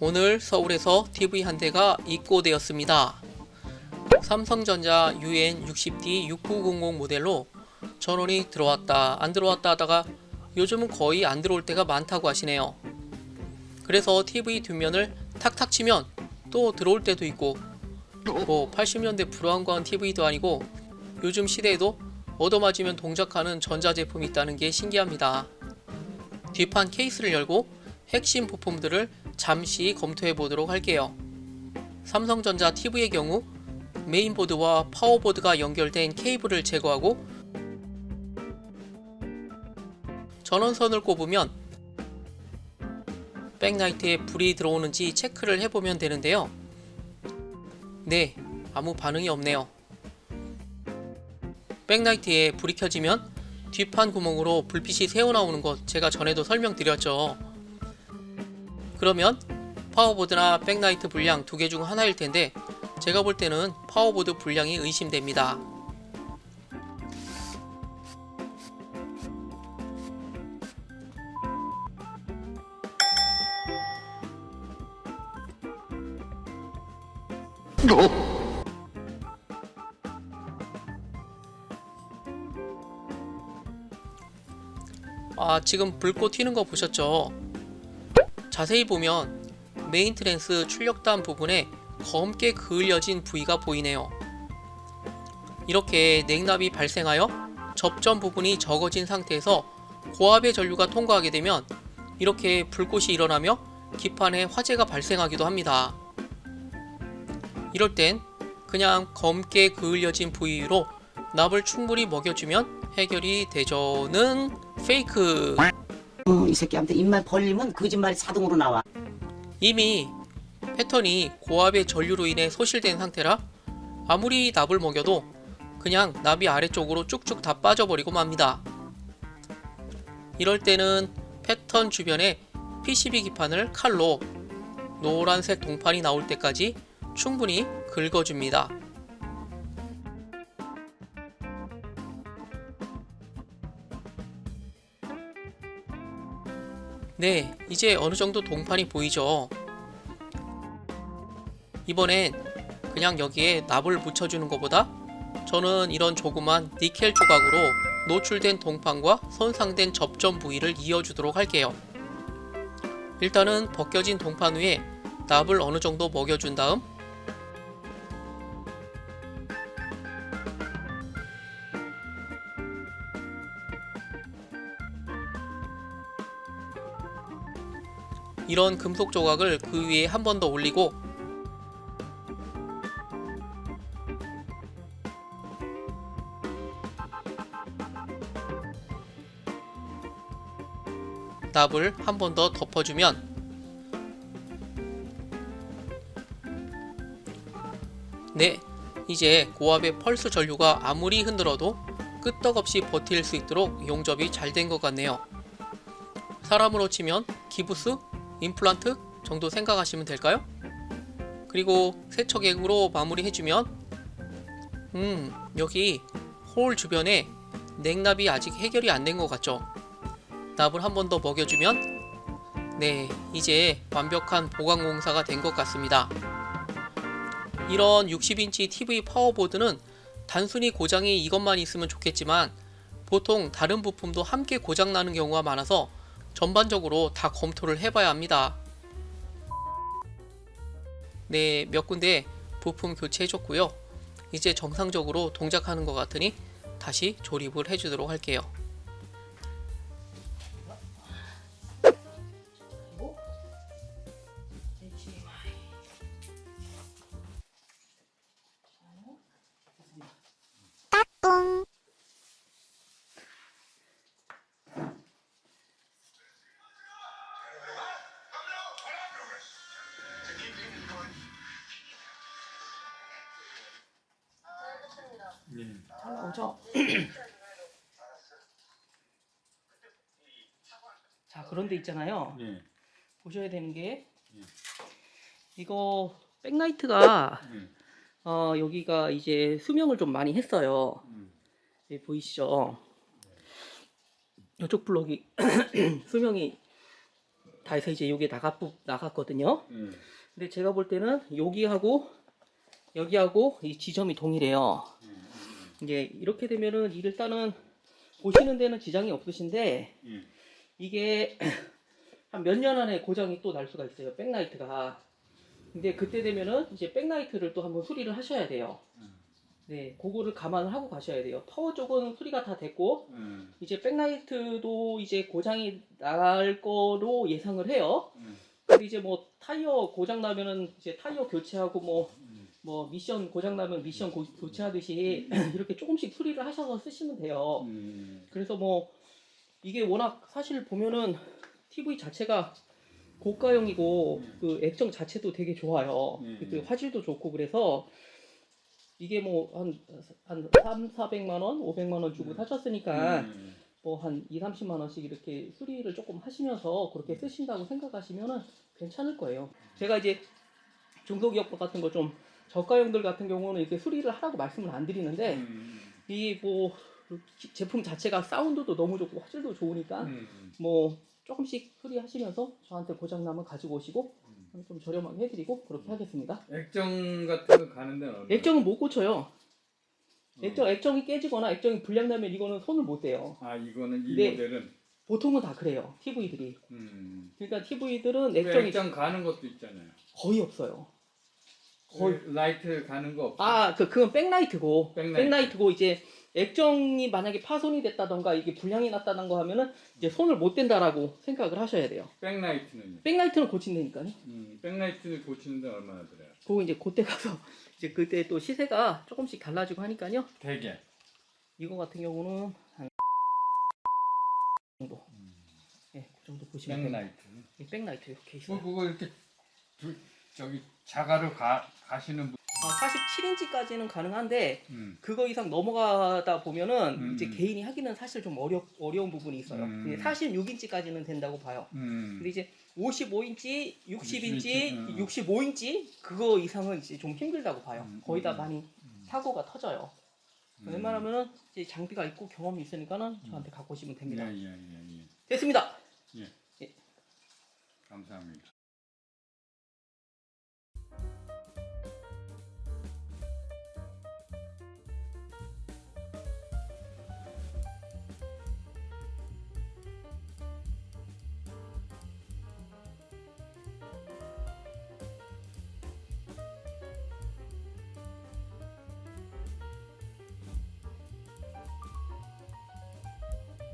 오늘 서울에서 TV 한 대가 입고되었습니다. 삼성전자 UN60D 6900 모델로 전원이 들어왔다 안 들어왔다 하다가 요즘은 거의 안 들어올 때가 많다고 하시네요. 그래서 TV 뒷면을 탁탁 치면 또 들어올 때도 있고 뭐 80년대 불안광 TV도 아니고 요즘 시대에도 얻어맞으면 동작하는 전자제품이 있다는 게 신기합니다. 뒷판 케이스를 열고 핵심 부품들을 잠시 검토해 보도록 할게요. 삼성전자 TV의 경우 메인보드와 파워보드가 연결된 케이블을 제거하고 전원선을 꼽으면 백라이트에 불이 들어오는지 체크를 해보면 되는데요. 네, 아무 반응이 없네요. 백라이트에 불이 켜지면 뒷판 구멍으로 불빛이 새어나오는 것 제가 전에도 설명드렸죠. 그러면 파워보드나 백라이트 불량 두 개 중 하나일 텐데 제가 볼 때는 파워보드 불량이 의심됩니다. 아, 지금 불꽃 튀는 거 보셨죠? 자세히 보면 메인 트랜스 출력단 부분에 검게 그을려진 부위가 보이네요. 이렇게 냉납이 발생하여 접점 부분이 적어진 상태에서 고압의 전류가 통과하게 되면 이렇게 불꽃이 일어나며 기판에 화재가 발생하기도 합니다. 이럴 땐 그냥 검게 그을려진 부위로 납을 충분히 먹여주면 해결이 되죠는 페이크. 어, 이 새끼한테 입만 벌리면 거짓말이 자동으로 나와. 이미 패턴이 고압의 전류로 인해 소실된 상태라 아무리 납을 먹여도 그냥 납이 아래쪽으로 쭉쭉 다 빠져버리고 맙니다. 이럴 때는 패턴 주변에 PCB 기판을 칼로 노란색 동판이 나올 때까지 충분히 긁어줍니다. 네, 이제 어느 정도 동판이 보이죠? 이번엔 그냥 여기에 납을 묻혀주는 것보다 저는 이런 조그만 니켈 조각으로 노출된 동판과 손상된 접점 부위를 이어주도록 할게요. 일단은 벗겨진 동판 위에 납을 어느 정도 먹여준 다음 이런 금속 조각을 그 위에 한 번 더 올리고 납을 한 번 더 덮어주면 네, 이제 고압의 펄스 전류가 아무리 흔들어도 끄떡없이 버틸 수 있도록 용접이 잘 된 것 같네요. 사람으로 치면 기부스, 임플란트 정도 생각하시면 될까요? 그리고 세척액으로 마무리해주면 음 여기 홀 주변에 냉납이 아직 해결이 안 된 것 같죠? 납을 한 번 더 먹여주면 네 이제 완벽한 보강 공사가 된 것 같습니다. 이런 60인치 TV 파워보드는 단순히 고장이 이것만 있으면 좋겠지만 보통 다른 부품도 함께 고장 나는 경우가 많아서 전반적으로 다 검토를 해봐야 합니다. 네, 몇 군데 부품 교체해줬고요. 이제 정상적으로 동작하는 것 같으니 다시 조립을 해주도록 할게요. 오죠. 자, 그런데 있잖아요. 예. 보셔야 되는 게 이거 백라이트가 예. 어, 여기가 이제 수명을 좀 많이 했어요. 음. 여기 보이시죠? 이쪽 블럭이 수명이 다 해서 이제 여기 나가 나갔거든요. 음. 근데 제가 볼 때는 여기하고 여기하고 이 지점이 동일해요. 이제 이렇게 되면은 일단은 보시는 데는 지장이 없으신데 음. 이게 한 몇 년 안에 고장이 또 날 수가 있어요. 백라이트가. 근데 그때 되면은 이제 백라이트를 또 한번 수리를 하셔야 돼요. 네, 그거를 감안을 하고 가셔야 돼요. 타워 쪽은 수리가 다 됐고 음. 이제 백라이트도 이제 고장이 날 거로 예상을 해요. 음. 근데 이제 뭐 타이어 고장 나면은 이제 타이어 교체하고 뭐 음. 뭐 미션 고장 나면 미션 고- 교체하듯이 이렇게 조금씩 수리를 하셔서 쓰시면 돼요. 음. 그래서 뭐 이게 워낙 사실 보면은 TV 자체가 고가형이고 그 액정 자체도 되게 좋아요. 음. 그 화질도 좋고 그래서 이게 뭐한한 3, 400만 원, 500만 원 주고 사셨으니까 음. 뭐한 2, 30만 원씩 이렇게 수리를 조금 하시면서 그렇게 쓰신다고 생각하시면은 괜찮을 거예요. 제가 이제 중소기업 같은 거좀 저가형들 같은 경우는 이렇게 수리를 하라고 말씀을 안 드리는데 음. 이뭐 제품 자체가 사운드도 너무 좋고 화질도 좋으니까 음. 뭐 조금씩 수리하시면서 저한테 고장 나면 가지고 오시고 좀 저렴하게 해드리고 그렇게 하겠습니다. 액정 같은 거 가는 데는? 액정은 못 고쳐요. 어. 액정 액정이 깨지거나 액정이 불량 나면 이거는 손을 못 대요. 아 이거는 이 네. 모델은 보통은 다 그래요. TV들이. 음. 그러니까 TV들은 그 액정이 액정 가는 것도 있잖아요. 거의 없어요. 거의 그 라이트 가는 거 없어. 아, 그 그건 백라이트고 백라이트. 백라이트 고 이제 액정이 만약에 파손이 됐다던가 이게 불량이 났다는 거 하면은 이제 손을 못 댄다라고 생각을 하셔야 돼요. 백라이트는요. 백라이트는 고친다니까요. 음. 백라이트를 고치는데 얼마나 들어요? 그거 이제 그때 가서 이제 그때 또 시세가 조금씩 달라지고 하니까요. 대개. 이거 같은 경우는 한 정도. 예, 그 정도 보시면. 백라이트. 이 백라이트 이렇게 있어요. 뭐 그거 이렇게 두, 저기 자가로 가 가시는 분. 아, 47인치까지는 가능한데 음. 그거 이상 넘어가다 보면은 음. 이제 개인이 하기는 사실 좀 어려 어려운 부분이 있어요. 음. 근데 46인치까지는 된다고 봐요. 음. 근데 이제 55인치, 60인치, 60인치, 음. 65인치 그거 이상은 이제 좀 힘들다고 봐요. 음, 거의 다 음, 많이 사고가 터져요. 음. 웬만하면은 이제 장비가 있고 경험이 있으니까는 저한테 갖고 오시면 됩니다. 예, 예, 예, 됐습니다. 예. 예. 예. 감사합니다.